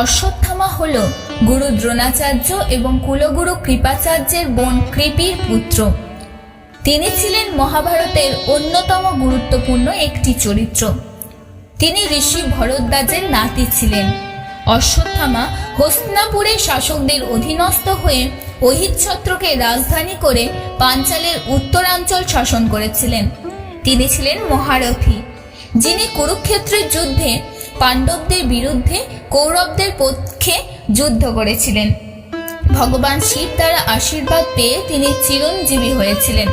অশ্বত্থামা হল গুরু দ্রোণাচার্য এবং কুলগুরু কৃপাচার্যের বোন কৃপির পুত্র। তিনি ছিলেন মহাভারতের অন্যতম গুরুত্বপূর্ণ একটি চরিত্র। তিনি ঋষি ভরদ্বাজের নাতি ছিলেন। অশ্বত্থামা হস্তিনাপুরের শাসকদের অধীনস্থ হয়ে অহিচ্ছত্রকে রাজধানী করে পাঞ্চালের উত্তরাঞ্চল শাসন করেছিলেন। তিনি ছিলেন মহারথী, যিনি কুরুক্ষেত্রের যুদ্ধে পাণ্ডবদের বিরুদ্ধে কৌরবদের পক্ষে যুদ্ধ করেছিলেন। ভগবান শিব দ্বারা আশীর্বাদ পেয়ে তিনি চিরঞ্জীবী হয়েছিলেন।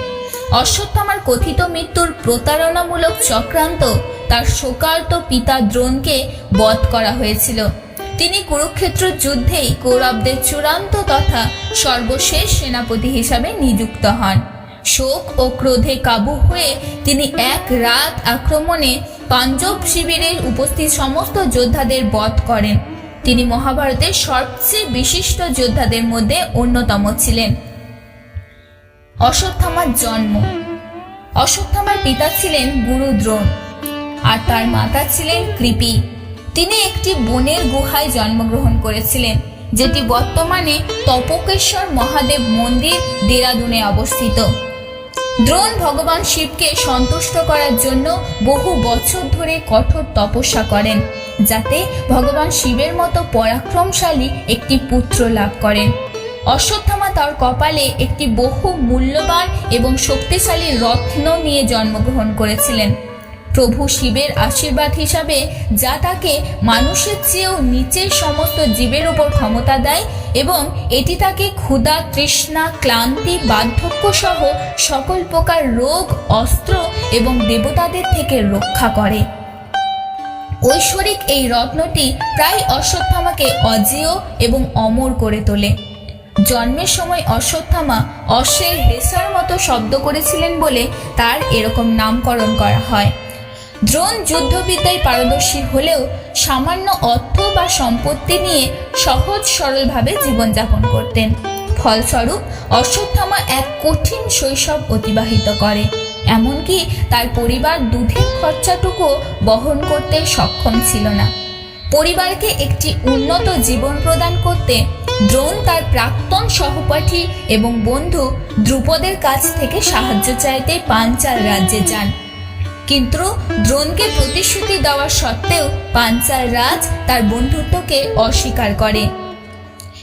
অশ্বত্থামার কথিত মৃত্যুর প্রতারণামূলক চক্রান্ত তার শোকার্ত পিতা দ্রোণকে বধ করা হয়েছিল। তিনি কুরুক্ষেত্র যুদ্ধেই কৌরবদের চূড়ান্ত তথা সর্বশেষ সেনাপতি হিসাবে নিযুক্ত হন। শোক ও ক্রোধে কাবু হয়ে তিনি এক রাত আক্রমণে পাঞ্জব শিবিরে উপস্থিত সমস্ত যোদ্ধাদের বধ করেন। তিনি মহাভারতের সবচেয়ে বিশিষ্ট যোদ্ধাদের মধ্যে অন্যতম ছিলেন। অশ্বত্থামার জন্ম। অশ্বত্থামার পিতা ছিলেন গুরু দ্রোণ আর তার মাতা ছিলেন কৃপি। তিনি একটি বনের গুহায় জন্মগ্রহণ করেছিলেন, যেটি বর্তমানে তপকেশ্বর মহাদেব মন্দির দেরাদুনে অবস্থিত। দ্রোণ ভগবান শিবকে সন্তুষ্ট করার জন্য বহু বছর ধরে কঠোর তপস্যা করেন, যাতে ভগবান শিবের মতো পরাক্রমশালী একটি পুত্র লাভ করেন। অশ্বত্থামা তার কপালে একটি বহু মূল্যবান এবং শক্তিশালী রত্ন নিয়ে জন্মগ্রহণ করেছিলেন। প্রভু শিবের আশীর্বাদ হিসাবে যা তাকে মানুষের চেয়েও নিচের সমস্ত জীবের উপর ক্ষমতা দেয় এবং এটি তাকে ক্ষুধা, তৃষ্ণা, ক্লান্তি বার্ধক্য সহ সকল প্রকার রোগ, অস্ত্র এবং দেবতাদের থেকে রক্ষা করে। ঐশ্বরিক এই রত্নটি প্রায় অশ্বত্থামাকে অজেয় এবং অমর করে তোলে। জন্মের সময় অশ্বত্থামা অশ্বের হেসার মতো শব্দ করেছিলেন বলে তার এরকম নামকরণ করা হয়। দ্রোণ যুদ্ধবিদ্যায় পারদর্শী হলেও সামান্য অর্থ বা সম্পত্তি নিয়ে সহজ সরলভাবে জীবনযাপন করতেন। ফলস্বরূপ, অশ্বত্থামা এক কঠিন শৈশব অতিবাহিত করে। এমনকি তার পরিবার দুধের খরচাটুকু বহন করতে সক্ষম ছিল না। পরিবারকে একটি উন্নত জীবন প্রদান করতে দ্রোণ তার প্রাক্তন সহপাঠী এবং বন্ধু দ্রুপদের কাছ থেকে সাহায্য চাইতে পাঞ্চাল রাজ্যে যান। কিন্তু দ্রোণকে প্রতিশ্রুতি দেওয়া সত্ত্বেও পাঞ্চাল রাজ তার বন্ধুত্বকে অস্বীকার করে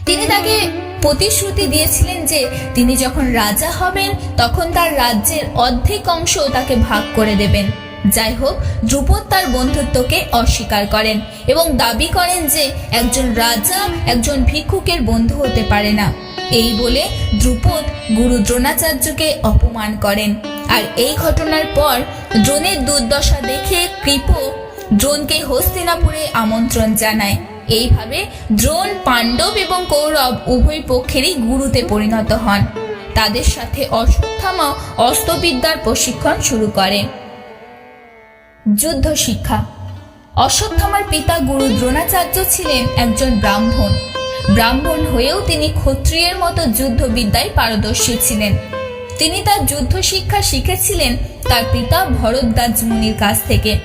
তিনি তাকে প্রতিশ্রুতি দিয়েছিলেন যে তিনি যখন রাজা হবেন, তখন তার রাজ্যের অর্ধেক অংশ তাকে ভাগ করে দেবেন। যাই হোক ধ্রুপদ তার বন্ধুত্বকে অস্বীকার করেন এবং দাবি করেন যে একজন রাজা একজন ভিক্ষুকের বন্ধু হতে পারে না। এই বলে ধ্রুপদ গুরু দ্রোণাচার্যকে অপমান করেন। আর এই ঘটনার পর দ্রোণের দুর্দশা দেখে কৃপ দ্রোণকে হস্তিনাপুরে আমন্ত্রণ জানায়। এইভাবে দ্রোণ পাণ্ডব এবং কৌরব উভয় পক্ষেরই গুরুতে পরিণত হন। তাদের সাথে অশ্বত্থামা অস্ত্রবিদ্যার প্রশিক্ষণ শুরু করে। যুদ্ধ শিক্ষা অশ্বত্থামার পিতা গুরু দ্রোণাচার্য ছিলেন একজন ব্রাহ্মণ। ব্রাহ্মণ হয়েও তিনি ক্ষত্রিয়ের মতো যুদ্ধবিদ্যায় পারদর্শী ছিলেন। তিনি তার যুদ্ধ শিক্ষা শিখেছিলেন তার পিতা ভরদ্বাজ মুনির কাছ থেকে।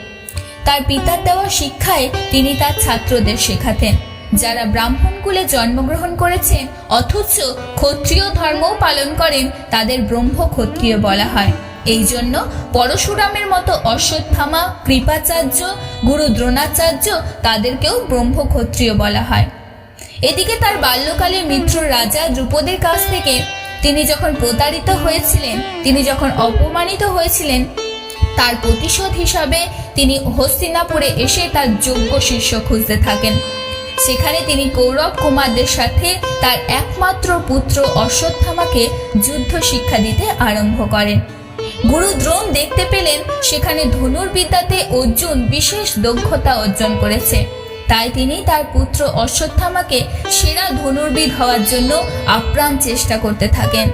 তার পিতার দেওয়া শিক্ষায় তিনি তার ছাত্রদের শেখাতেন। যারা ব্রাহ্মণ কুলে জন্মগ্রহণ করেছেন, অথচ ক্ষত্রিয় ধর্মও পালন করেন, তাদের ব্রহ্ম ক্ষত্রিয় বলা হয়। এই জন্য পরশুরামের মতো অশ্বত্থামা, কৃপাচার্য, গুরু দ্রোণাচার্য তাদেরকেও ব্রহ্ম ক্ষত্রিয় বলা হয়। এদিকে তার বাল্যকালে মিত্র রাজা দ্রুপদের কাছ থেকে তিনি যখন প্রতারিত হয়েছিলেন, তিনি যখন অপমানিত হয়েছিলেন, তার প্রতিশোধ হিসাবে তিনি হস্তিনাপুরে এসে তার যোগ্য শিষ্য খুঁজতে থাকেন। সেখানে তিনি কৌরব কুমারদের সাথে তার একমাত্র পুত্র অশ্বত্থামাকে যুদ্ধ শিক্ষা দিতে আরম্ভ করেন। গুরু দ্রোণ দেখতে পেলেন, সেখানে ধনুর্বিদ্যাতে অর্জুন বিশেষ দক্ষতা অর্জন করেছে। তাই তিনি তার পুত্র অশ্বত্থামাকে সেরা ধনুর্বিদ হওয়ার জন্য আপ্রাণ চেষ্টা করতে থাকেন।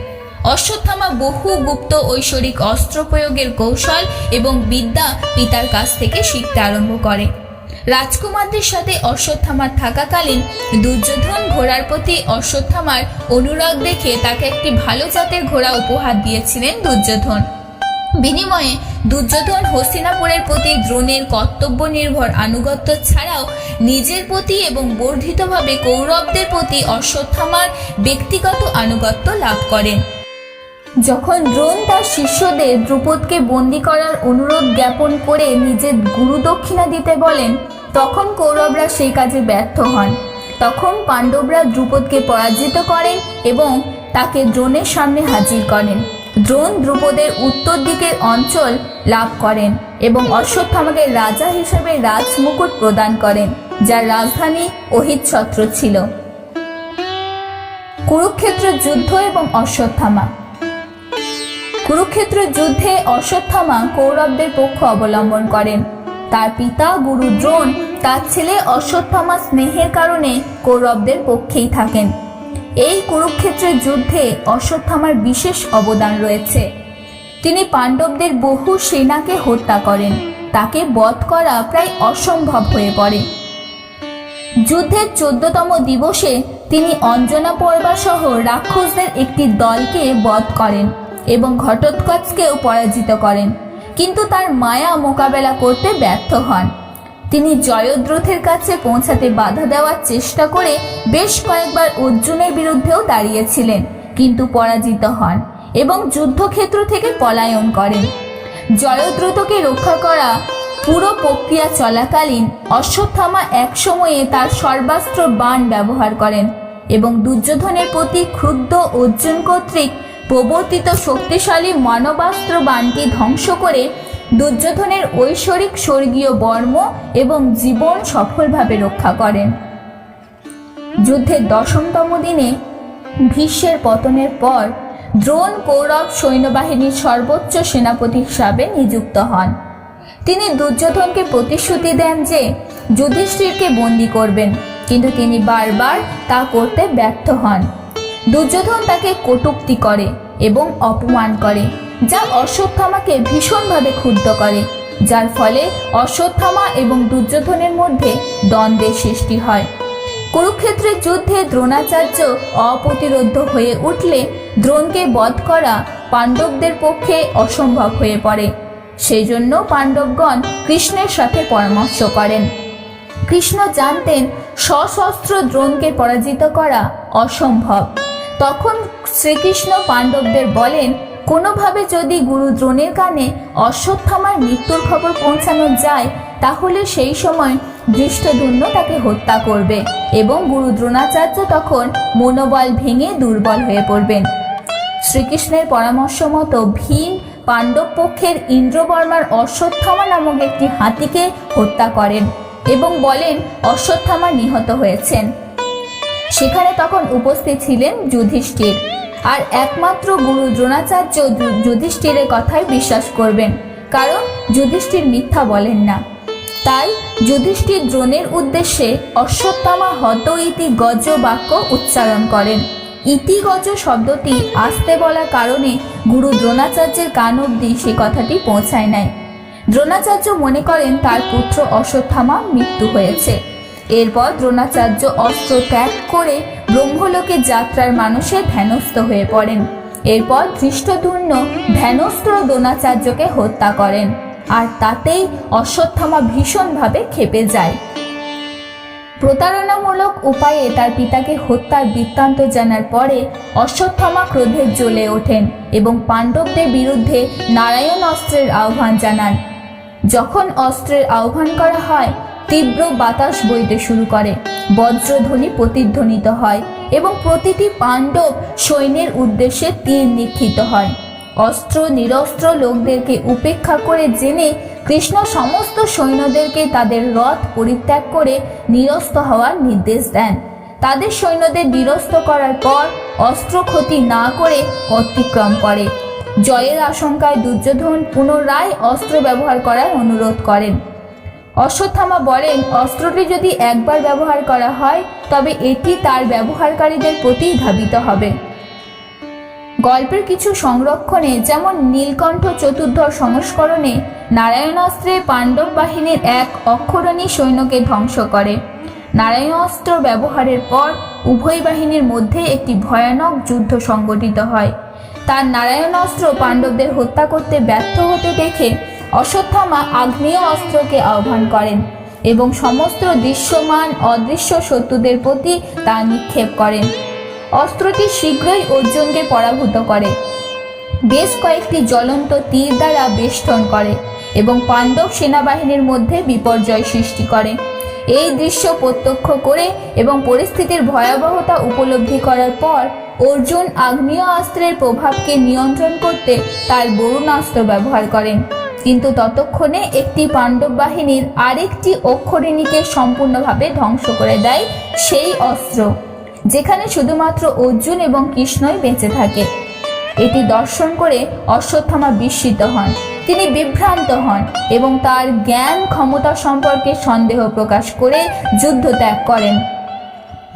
অশ্বত্থামা বহু গুপ্ত ঐশ্বরিক অস্ত্র প্রয়োগের কৌশল এবং বিদ্যা পিতার কাছ থেকে শিখতে আরম্ভ করে। রাজকুমারদের সাথে অশ্বত্থামার থাকাকালীন দুর্যোধন ঘোড়ার প্রতি অশ্বত্থামার অনুরাগ দেখে তাকে একটি ভালো জাতের ঘোড়া উপহার দিয়েছিলেন দুর্যোধন। বিনিময়ে দুর্যোধন হস্তিনাপুরের প্রতি দ্রোণের কর্তব্য নির্ভর আনুগত্য ছাড়াও নিজের প্রতি এবং বর্ধিতভাবে কৌরবদের প্রতি অশ্বত্থামার ব্যক্তিগত আনুগত্য লাভ করেন। যখন দ্রোণ তার শিষ্যদের দ্রুপদকে বন্দি করার অনুরোধ জ্ঞাপন করে নিজের গুরু দক্ষিণা দিতে বলেন, তখন কৌরবরা সেই কাজে ব্যর্থ হন। তখন পাণ্ডবরা দ্রুপদকে পরাজিত করেন এবং তাকে দ্রোণের সামনে হাজির করেন। দ্রোণ দ্রুপদের উত্তর দিকের অঞ্চল লাভ করেন এবং অশ্বত্থামাকে রাজা হিসেবে রাজমুকুট প্রদান করেন, যার রাজধানী অহিতছত্র ছিল। কুরুক্ষেত্র যুদ্ধ এবং অশ্বত্থামা। কুরুক্ষেত্র যুদ্ধে অশ্বত্থামা কৌরবদের পক্ষ অবলম্বন করেন। তার পিতা গুরু দ্রোণ তার ছেলে অশ্বত্থামা স্নেহের কারণে কৌরবদের পক্ষেই থাকেন। এই কুরুক্ষেত্রের যুদ্ধে অশ্বত্থামার বিশেষ অবদান রয়েছে। তিনি পাণ্ডবদের বহু সেনাকে হত্যা করেন। তাকে বধ করা প্রায় অসম্ভব হয়ে পড়ে। যুদ্ধের চোদ্দতম দিবসে তিনি অঞ্জনা পর্বা সহ রাক্ষসদের একটি দলকে বধ করেন এবং ঘটোৎকচকেও পরাজিত করেন। কিন্তু তার মায়া মোকাবেলা করতে ব্যর্থ হন। তিনি জয়দ্রথের কাছে পৌঁছাতে বাধা দেওয়ার চেষ্টা করে বেশ কয়েকবার অর্জুনের বিরুদ্ধেও দাঁড়িয়েছিলেন, কিন্তু পরাজিত হন। এবং যুদ্ধক্ষেত্র থেকে পলায়ন করেন। জয়দ্রথকে রক্ষা করা পুরো প্রক্রিয়া চলাকালীন অশ্বত্থামা একসময়ে তার সর্বাস্ত্র বাণ ব্যবহার করেন এবং দুর্যোধনের প্রতি ক্ষুব্ধ অর্জুন কর্তৃক প্রবর্তিত শক্তিশালী মানবাস্ত্র বাণটি ধ্বংস করে দুর্যোধনের ঐশ্বরিক স্বর্গীয় বর্ম এবং জীবন সফলভাবে রক্ষা করেন। যুদ্ধের দশমতম দিনে ভীষ্মের পতনের পর দ্রোণ কৌরব সৈন্যবাহিনীর সর্বোচ্চ সেনাপতি হিসাবে নিযুক্ত হন। তিনি দুর্যোধনকে প্রতিশ্রুতি দেন যে যুধিষ্ঠিরকে বন্দি করবেন, কিন্তু তিনি বারবার তা করতে ব্যর্থ হন। দুর্যোধন তাকে কটুক্তি করে এবং অপমান করে, যা অশ্বত্থামাকে ভীষণভাবে ক্ষুব্ধ করে, যার ফলে অশ্বত্থামা এবং দুর্যোধনের মধ্যে দ্বন্দ্বের সৃষ্টি হয়। কুরুক্ষেত্রের যুদ্ধে দ্রোণাচার্য অপ্রতিরোধ হয়ে উঠলে দ্রোণকে বধ করা পাণ্ডবদের পক্ষে অসম্ভব হয়ে পড়ে। সেই জন্য পাণ্ডবগণ কৃষ্ণের সাথে পরামর্শ করেন। কৃষ্ণ জানতেন সশস্ত্র দ্রোণকে পরাজিত করা অসম্ভব। তখন শ্রীকৃষ্ণ পাণ্ডবদের বলেন, কোনোভাবে যদি গুরু দ্রোণের কানে অশ্বত্থামার মৃত্যুর খবর পৌঁছানো যায়, তাহলে সেই সময় দৃষ্টধন্য তাকে হত্যা করবে এবং গুরু দ্রোণাচার্য তখন মনোবল ভেঙে দুর্বল হয়ে পড়বেন। শ্রীকৃষ্ণের পরামর্শ মতো ভীম পাণ্ডব পক্ষের ইন্দ্রবর্মার অশ্বত্থামা নামক একটি হাতিকে হত্যা করেন এবং বলেন অশ্বত্থামা নিহত হয়েছেন। সেখানে তখন উপস্থিত ছিলেন যুধিষ্ঠির। আর একমাত্র গুরু দ্রোণাচার্য যুধিষ্ঠিরের কথাই বিশ্বাস করবেন, কারণ যুধিষ্ঠির মিথ্যা বলেন না। তাই যুধিষ্ঠির দ্রোণের উদ্দেশ্যে অশ্বত্থামা হত ইতি গজ বাক্য উচ্চারণ করেন। ইতি গজ শব্দটি আসতে বলার কারণে গুরু দ্রোণাচার্যের কান অবধি সে কথাটি পৌঁছায় নাই। দ্রোণাচার্য মনে করেন তার পুত্র অশ্বত্থামা মৃত্যু হয়েছে। এরপর দ্রোণাচার্য অস্ত্র ত্যাগ করে ব্রহ্মলোকে যাত্রার মানুষের ধ্যানস্থ হয়ে পড়েন। এরপর ধৃষ্টদূর্ণ ধ্যানস্থ দ্রোণাচার্যকে হত্যা করেন। আর তাতেই অশ্বত্থামা ভীষণভাবে ক্ষেপে যায়। প্রতারণামূলক উপায়ে তার পিতাকে হত্যার বৃত্তান্ত জানার পরে অশ্বত্থামা ক্রোধে জ্বলে ওঠেন এবং পাণ্ডবদের বিরুদ্ধে নারায়ণ অস্ত্রের আহ্বান জানান। যখন অস্ত্রের আহ্বান করা হয়, তীব্র বাতাস বইতে শুরু করে, বজ্রধ্বনি প্রতিধ্বনিত হয় এবং প্রতিটি পাণ্ডব সৈন্যের উদ্দেশ্যে তীর নিক্ষিত হয়। অস্ত্র, নিরস্ত্র লোকদেরকে উপেক্ষা করে জেনে কৃষ্ণ সমস্ত সৈন্যদেরকে তাদের রথ পরিত্যাগ করে নিরস্ত হওয়ার নির্দেশ দেন। তাদের সৈন্যদের নিরস্ত করার পর অস্ত্র ক্ষতি না করে অতিক্রম করে। জয়ের আশঙ্কায় দুর্যোধন পুনরায় অস্ত্র ব্যবহার করার অনুরোধ করেন। অশ্বত্থামা বলেন, অস্ত্রটি যদি একবার ব্যবহার করা হয়, তবে এটি তার ব্যবহারকারীদের প্রতি ধাবিত হবে। গল্পের কিছু সংরক্ষণে যেমন নীলকণ্ঠ চতুর্ধর সংস্করণে নারায়ণাস্ত্রে পাণ্ডব বাহিনীর এক অক্ষরণী সৈন্যকে ধ্বংস করে। নারায়ণাস্ত্র ব্যবহারের পর উভয় বাহিনীর মধ্যে একটি ভয়ানক যুদ্ধ সংগঠিত হয়। তার নারায়ণাস্ত্র পাণ্ডবদের হত্যা করতে ব্যর্থ হতে দেখে অশ্বত্থামা আগ্নেয় অস্ত্রকে আহ্বান করেন এবং সমস্ত দৃশ্যমান অদৃশ্য শত্রুদের প্রতি তা নিক্ষেপ করেন। অস্ত্রটি শীঘ্রই অর্জুনকে পরাভূত করে। বেশ কয়েকটি জ্বলন্ত তীর দ্বারা বেষ্টন করে এবং পাণ্ডব সেনাবাহিনীর মধ্যে বিপর্যয় সৃষ্টি করে। এই দৃশ্য প্রত্যক্ষ করে এবং পরিস্থিতির ভয়াবহতা উপলব্ধি করার পর অর্জুন আগ্নেয় অস্ত্রের প্রভাবকে নিয়ন্ত্রণ করতে তার বরুণাস্ত্র ব্যবহার করেন। কিন্তু ততক্ষণে একটি পাণ্ডব বাহিনীর আরেকটি অক্ষরিণীকে সম্পূর্ণভাবে ধ্বংস করে দেয় সেই অস্ত্র। যেখানে শুধুমাত্র অর্জুন এবং কৃষ্ণই বেঁচে থাকে। এটি দর্শন করে অশ্বত্থামা বিস্মিত হন। তিনি বিভ্রান্ত হন এবং তার জ্ঞান ক্ষমতা সম্পর্কে সন্দেহ প্রকাশ করে যুদ্ধ ত্যাগ করেন।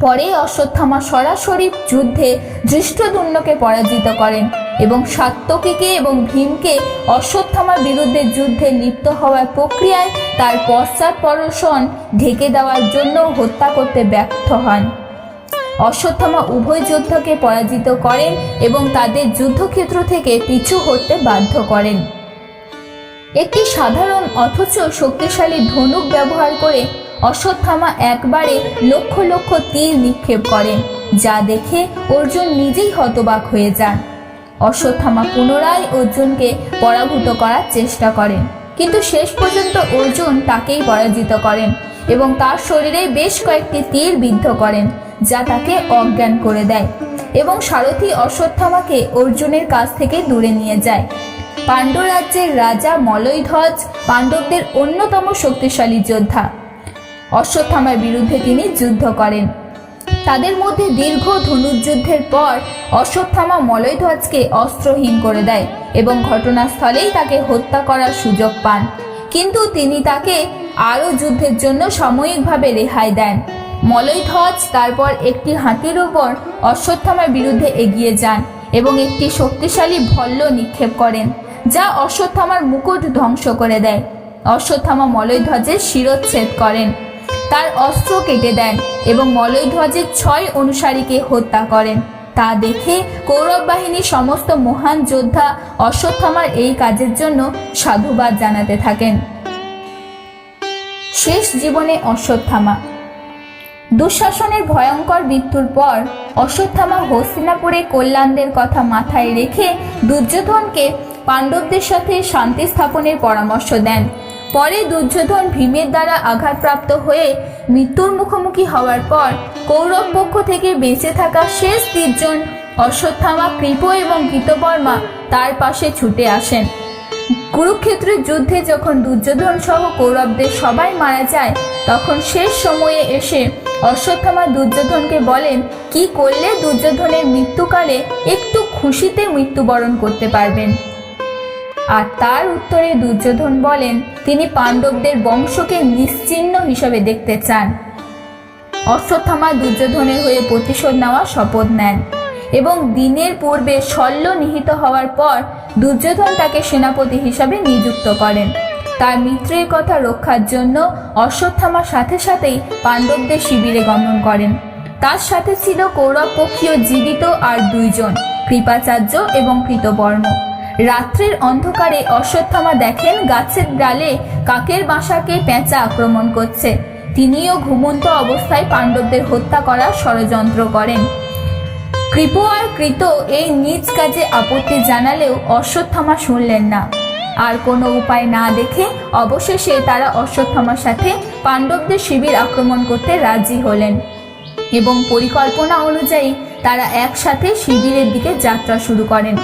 পরে অশ্বত্থামা সরাসরি যুদ্ধে ধৃষ্টদুম্নকে পরাজিত করেন এবং সাত্তকীকে এবং ভীমকে অশ্বত্থামার বিরুদ্ধে যুদ্ধে লিপ্ত হওয়ার প্রক্রিয়ায় তার পশ্চাৎপরশন ঢেকে দেওয়ার জন্য হত্যা করতে ব্যর্থ হন। অশ্বত্থামা উভয় যোদ্ধাকে পরাজিত করেন এবং তাদের যুদ্ধক্ষেত্র থেকে পিছু হতে বাধ্য করেন। একটি সাধারণ অথচ শক্তিশালী ধনুক ব্যবহার করে অশ্বত্থামা একবারে লক্ষ লক্ষ তীর নিক্ষেপ করেন, যা দেখে অর্জুন নিজেই হতবাক হয়ে যান। অশ্বত্থামা পুনরায় অর্জুনকে পরাভূত করার চেষ্টা করেন, কিন্তু শেষ পর্যন্ত অর্জুন তাকেই পরাজিত করেন এবং তার শরীরে বেশ কয়েকটি তীর বিদ্ধ করেন যা তাকে অজ্ঞান করে দেয় এবং সারথী অশ্বত্থামাকে অর্জুনের কাছ থেকে দূরে নিয়ে যায়। পাণ্ডরাজ্যের রাজা মলয়ধ্বজ পাণ্ডবদের অন্যতম শক্তিশালী যোদ্ধা। অশ্বত্থামার বিরুদ্ধে তিনি যুদ্ধ করেন। তাদের মধ্যে দীর্ঘ ধনুর্যুদ্ধের পর অশ্বত্থামা মলয়ধ্বজকে অস্ত্রহীন করে দেয় এবং ঘটনাস্থলেই তাকে হত্যা করার সুযোগ পান। কিন্তু তিনি তাকে আরও যুদ্ধের জন্য সাময়িকভাবে রেহাই দেন। মলয়ধ্বজ তারপর একটি হাতির উপর অশ্বত্থামার বিরুদ্ধে এগিয়ে যান এবং একটি শক্তিশালী ভল্ল নিক্ষেপ করেন, যা অশ্বত্থামার মুকুট ধ্বংস করে দেয়। অশ্বত্থামা মলয়ধ্বজের শিরচ্ছেদ করেন, তার অস্ত্র কেটে দেন এবং মলয়ধ্বজের ছয় অনুসারীকে হত্যা করেন। তা দেখে কৌরব বাহিনীর সমস্ত মহান যোদ্ধা অশ্বত্থামার এই কাজের জন্য সাধুবাদ জানাতে থাকেন। শেষ জীবনে অশ্বত্থামা দুঃশাসনের ভয়ঙ্কর মৃত্যুর পর অশ্বত্থামা হস্তিনাপুরে কল্যাণদের কথা মাথায় রেখে দুর্যোধনকে পাণ্ডবদের সাথে শান্তি স্থাপনের পরামর্শ দেন। পরে দুর্যোধন ভীমের দ্বারা আঘাতপ্রাপ্ত হয়ে মৃত্যুর মুখোমুখি হওয়ার পর কৌরব পক্ষ থেকে বেঁচে থাকা শেষ তিনজন অশ্বত্থামা কৃপ এবং কৃতবর্মা তার পাশে ছুটে আসেন। কুরুক্ষেত্রের যুদ্ধে যখন দুর্যোধন সহ কৌরবদের সবাই মারা যায়, তখন শেষ সময়ে এসে অশ্বত্থামা দুর্যোধনকে বলেন, কি করলে দুর্যোধনের মৃত্যুকালে একটু খুশিতে মৃত্যুবরণ করতে পারবেন? আর তার উত্তরে দুর্যোধন বলেন, তিনি পাণ্ডবদের বংশকে নিশ্চিহ্ন হিসাবে দেখতে চান। অশ্বত্থামা দুর্যোধনের হয়ে প্রতিশোধ নেওয়া শপথ নেন। এবং দিনের পূর্বে শল্য নিহিত হওয়ার পর দুর্যোধন তাকে সেনাপতি হিসাবে নিযুক্ত করেন। তার মিত্রের কথা রক্ষার জন্য অশ্বত্থামার সাথে সাথেই পাণ্ডবদের শিবিরে গমন করেন। তার সাথে ছিল কৌরব পক্ষীয় জীবিত আর দুইজন, কৃপাচার্য এবং কৃতবর্ম। রাত্রের অন্ধকারে অশ্বত্থামা দেখেন গাছের ডালে কাকের বাসাকে পেঁচা আক্রমণ করছে। তিনিও ঘুমন্ত অবস্থায় পাণ্ডবদের হত্যা করার ষড়যন্ত্র করেন। কৃপ আর কৃত এই নিজ কাজে আপত্তি জানালেও অশ্বত্থামা শুনলেন না। আর কোনো উপায় না দেখে অবশেষে তারা অশ্বত্থামার সাথে পাণ্ডবদের শিবির আক্রমণ করতে রাজি হলেন এবং পরিকল্পনা অনুযায়ী তারা একসাথে শিবিরের দিকে যাত্রা শুরু করেন।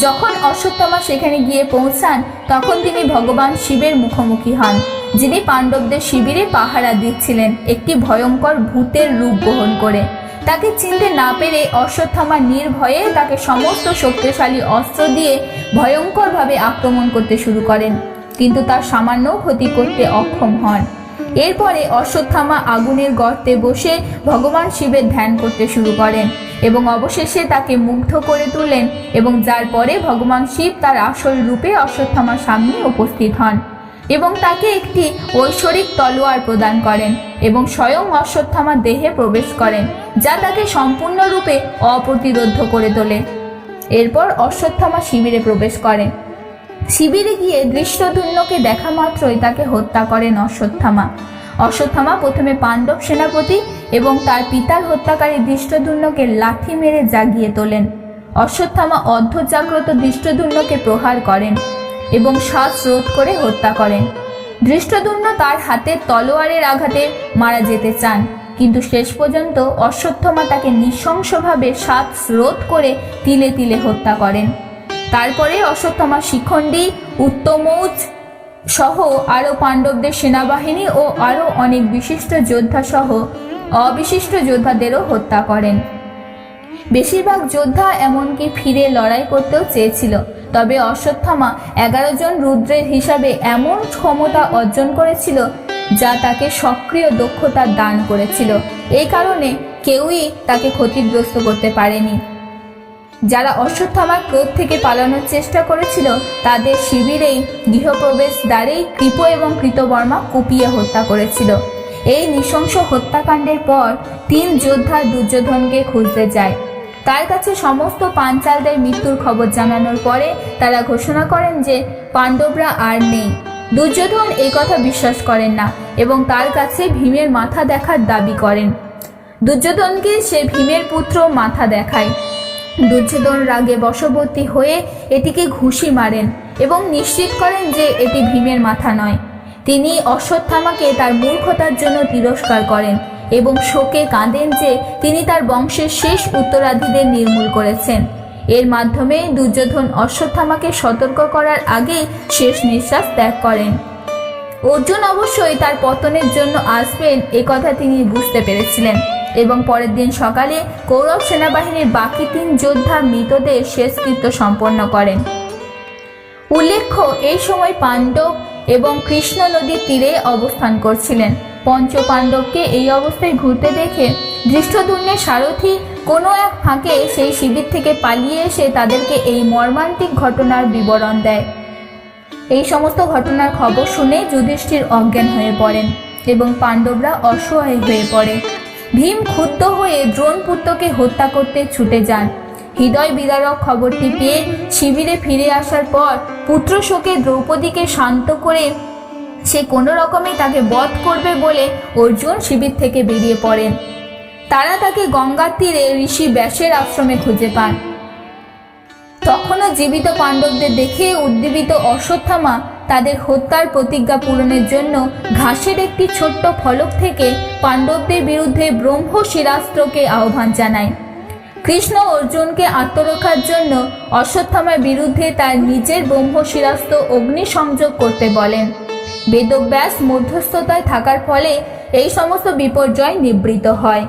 যখন অশ্বত্থামা সেখানে গিয়ে পৌঁছান, তখন তিনি ভগবান শিবের মুখোমুখি হন, যিনি পাণ্ডবদের শিবিরে পাহারা দিচ্ছিলেন একটি ভয়ঙ্কর ভূতের রূপ গ্রহণ করে। তাকে চিনতে না পেরে অশ্বত্থামা নির্ভয়ে তাকে সমস্ত শক্তিশালী অস্ত্র দিয়ে ভয়ঙ্করভাবে আক্রমণ করতে শুরু করেন। কিন্তু তার সামান্য ক্ষতি করতে অক্ষম হন। এরপরে অশ্বত্থামা আগুনের গর্তে বসে ভগবান শিবের ধ্যান করতে শুরু করেন এবং অবশেষে তাকে মুগ্ধ করে তুলেন এবং যার পরে ভগবান শিব তার আসল রূপে অশ্বত্থামার সামনে উপস্থিত হন। এবং তাকে একটি ঐশ্বরিক তলোয়ার প্রদান করেন এবং স্বয়ং অশ্বত্থামা দেহে প্রবেশ করেন, যা তাকে সম্পূর্ণরূপে অপ্রতিরোধ করে তোলে। এরপর অশ্বত্থামা শিবিরে প্রবেশ করেন। শিবিরে গিয়ে দৃষ্টদুম্নকে দেখা মাত্রই তাকে হত্যা করেন অশ্বত্থামা। অশ্বত্থামা প্রথমে পাণ্ডব সেনাপতি এবং তার পিতার হত্যাকারী দৃষ্টদুম্নকে লাথি মেরে জাগিয়ে তোলেন। অশ্বত্থামা অর্ধজাগ্রত দৃষ্টদুম্নকে প্রহার করেন। এবং শ্বাস রোধ করে হত্যা করেন। দৃষ্টদুম্ন তার হাতে তলোয়ারের আঘাতে মারা যেতে চান, কিন্তু শেষ পর্যন্ত অশ্বত্থমা তাকে নৃশংসভাবে শ্বাস রোধ করে তিলে তিলে হত্যা করেন। তারপরে অশ্বত্থমা শিখণ্ডী উত্তমৌজ সহ আরও পাণ্ডবদের সেনাবাহিনী ও আরও অনেক বিশিষ্ট যোদ্ধা সহ অবিশিষ্ট যোদ্ধাদেরও হত্যা করেন। বেশিরভাগ যোদ্ধা এমনকি ফিরে লড়াই করতেও চেয়েছিল তবে অশ্বত্থামা এগারো জন রুদ্রের হিসাবে এমন ক্ষমতা অর্জন করেছিল যা তাকে সক্রিয় দক্ষতা দান করেছিল। এই কারণে কেউই তাকে ক্ষতিগ্রস্ত করতে পারেনি। যারা অশ্বত্থামার ক্রোধ থেকে পালানোর চেষ্টা করেছিল, তাদের শিবিরেই গৃহপ্রবেশ দ্বারেই কৃপ এবং কৃতবর্মা কুপিয়ে হত্যা করেছিল। এই নৃশংস হত্যাকাণ্ডের পর তিন যোদ্ধা দুর্যোধনকে খুঁজতে যায়। তার কাছে সমস্ত পাঞ্চালদের মৃত্যুর খবর জানানোর পরে তারা ঘোষণা করেন যে পাণ্ডবরা আর নেই। দুর্যোধন এই কথা বিশ্বাস করেন না এবং তার কাছে ভীমের মাথা দেখার দাবি করেন। দুর্যোধনকে সে ভীমের পুত্র মাথা দেখায়। দুর্যোধন রাগে বশবর্তী হয়ে এটিকে ঘুষি মারেন এবং নিশ্চিত করেন যে এটি ভীমের মাথা নয়। তিনি অশ্বত্থামাকে তার মূর্খতার জন্য তিরস্কার করেন। এবং শোকে কাঁদেন যে তিনি তার বংশের শেষ উত্তরাধিদের নির্মূল করেছেন। এর মাধ্যমে দুর্যোধন অশ্বত্থামাকে সতর্ক করার আগেই শেষ নিঃশ্বাস ত্যাগ করেন। অর্জুন অবশ্যই তার পতনের জন্য আসবেন কথা তিনি বুঝতে পেরেছিলেন এবং পরের দিন সকালে কৌরব সেনাবাহিনীর বাকি তিন যোদ্ধা মৃতদের শেষকৃত্য সম্পন্ন করেন। উল্লেখ্য, এই সময় পাণ্ডব এবং কৃষ্ণ নদীর তীরে অবস্থান করছিলেন। পঞ্চ পাণ্ডবকে এই অবস্থায় ঘুরতে দেখে দৃষ্টদুর্নের সারথি কোনো এক ফাঁকে সেই শিবির থেকে পালিয়ে এসে তাদেরকে এই মর্মান্তিক ঘটনার বিবরণ দেয়। এই সমস্ত ঘটনার খবর শুনে যুধিষ্ঠির অজ্ঞান হয়ে পড়েন এবং পাণ্ডবরা অসহায় হয়ে পড়ে। ভীম ক্ষুব্ধ হয়ে দ্রোণপুত্রকে হত্যা করতে ছুটে যান। হৃদয় বিদারক খবরটি পেয়ে শিবিরে ফিরে আসার পর পুত্র শোকে দ্রৌপদীকে শান্ত করে সে কোনো রকমে তাকে বধ করবে বলে অর্জুন শিবির থেকে বেরিয়ে পড়েন তারা তাকে গঙ্গার তীরে ঋষি ব্যাসের আশ্রমে খুঁজে পান। তখনও জীবিত পাণ্ডবদের দেখে উদ্দীপিত অশ্বত্থামা তাদের হত্যার প্রতিজ্ঞা পূরণের জন্য ঘাসের একটি ছোট্ট ফলক থেকে পাণ্ডবদের বিরুদ্ধে ব্রহ্ম শিরাস্ত্রকে আহ্বান জানায়। কৃষ্ণ অর্জুনকে আত্মরক্ষার জন্য অশ্বত্থামার বিরুদ্ধে তার নিজের ব্রহ্ম শিরাস্ত্র অগ্নিসংযোগ করতে বলেন। বেদব্যাস মধ্যস্থতায় থাকার ফলে এই সমস্ত বিপর্যয় নিবৃত হয়।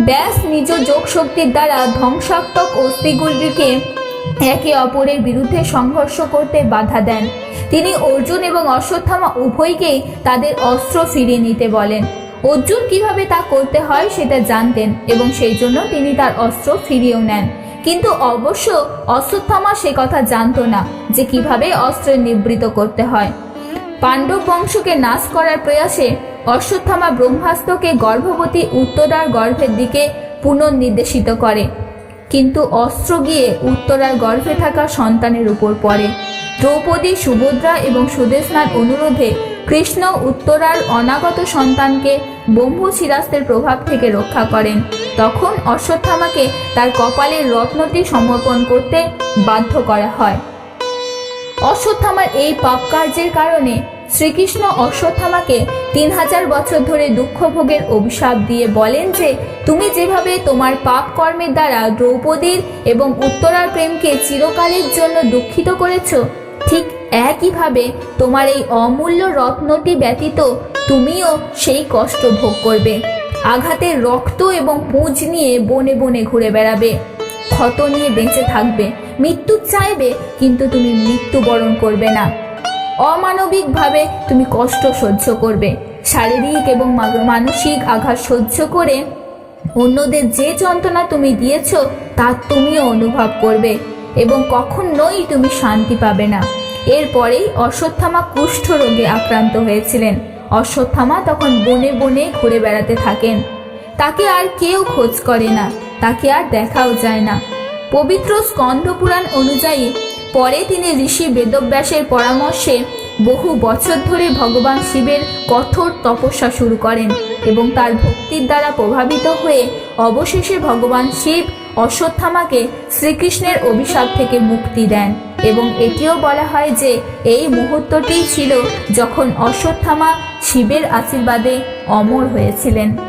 ব্যাস নিজ যোগ শক্তির দ্বারা ধ্বংসাত্মক অস্থিগুলিকে একে অপরের বিরুদ্ধে সংঘর্ষ করতে বাধা দেন। তিনি অর্জুন এবং অশ্বত্থামা উভয়কেই তাদের অস্ত্র ফিরিয়ে নিতে বলেন। অর্জুন কীভাবে তা করতে হয় সেটা জানতেন এবং সেই জন্য তিনি তার অস্ত্র ফিরিয়েও নেন। কিন্তু অবশ্য অশ্বত্থামা সে কথা জানতো না যে কীভাবে অস্ত্র নিবৃত করতে হয়। পাণ্ডব বংশকে নাশ করার প্রয়াসে অশ্বত্থামা ব্রহ্মাস্ত্রকে গর্ভবতী উত্তরার গর্ভের দিকে পুনর্নির্দেশিত করে। কিন্তু অস্ত্র গিয়ে উত্তরার গর্ভে থাকা সন্তানের উপর পড়ে। দ্রৌপদী, সুভদ্রা এবং সুদেশনার অনুরোধে কৃষ্ণ উত্তরার অনাগত সন্তানকে ব্রহ্ম শিরাস্তের প্রভাব থেকে রক্ষা করেন। তখন অশ্বত্থামাকে তার কপালের রত্নটি সমর্পণ করতে বাধ্য করা হয়। অশ্বত্থামার এই পাপ কার্যের কারণে শ্রীকৃষ্ণ অশ্বত্থামাকে তিন হাজার বছর ধরে দুঃখ ভোগের অভিশাপ দিয়ে বলেন যে, তুমি যেভাবে তোমার পাপ কর্মের দ্বারা দ্রৌপদীর এবং উত্তরার প্রেমকে চিরকালের জন্য দুঃখিত করেছ, ঠিক একইভাবে তোমার এই অমূল্য রত্নটি ব্যতীত তুমিও সেই কষ্ট ভোগ করবে। আঘাতের রক্ত এবং পুঁজ নিয়ে বনে বনে ঘুরে বেড়াবে। ক্ষত নিয়ে বেঁচে থাকবে। মৃত্যু চাইবে, কিন্তু তুমি মৃত্যুবরণ করবে না। অমানবিকভাবে তুমি কষ্ট সহ্য করবে। শারীরিক এবং মানসিক আঘাত সহ্য করে অন্যদের যে যন্ত্রণা তুমি দিয়েছ, তা তুমিও অনুভব করবে এবং কখনোই তুমি শান্তি পাবে না। এরপরেই অশ্বত্থামা কুষ্ঠ রোগে আক্রান্ত হয়েছিলেন। অশ্বত্থামা তখন বনে বনে ঘুরে বেড়াতে থাকেন। তাকে আর কেউ খোঁজ করে না। তাকে আর দেখাও যায় না। পবিত্র স্কন্দ পুরাণ অনুযায়ী, পরে তিনি ঋষি বেদব্যাসের পরামর্শে বহু বছর ধরে ভগবান শিবের কঠোর তপস্যা শুরু করেন এবং তার ভক্তির দ্বারা প্রভাবিত হয়ে অবশেষে ভগবান শিব অশ্বত্থামাকে শ্রীকৃষ্ণের অভিশাপ থেকে মুক্তি দেন এবং এটিও বলা হয় যে, এই মুহূর্তটিই ছিল যখন অশ্বত্থামা শিবের আশীর্বাদে অমর হয়েছিলেন।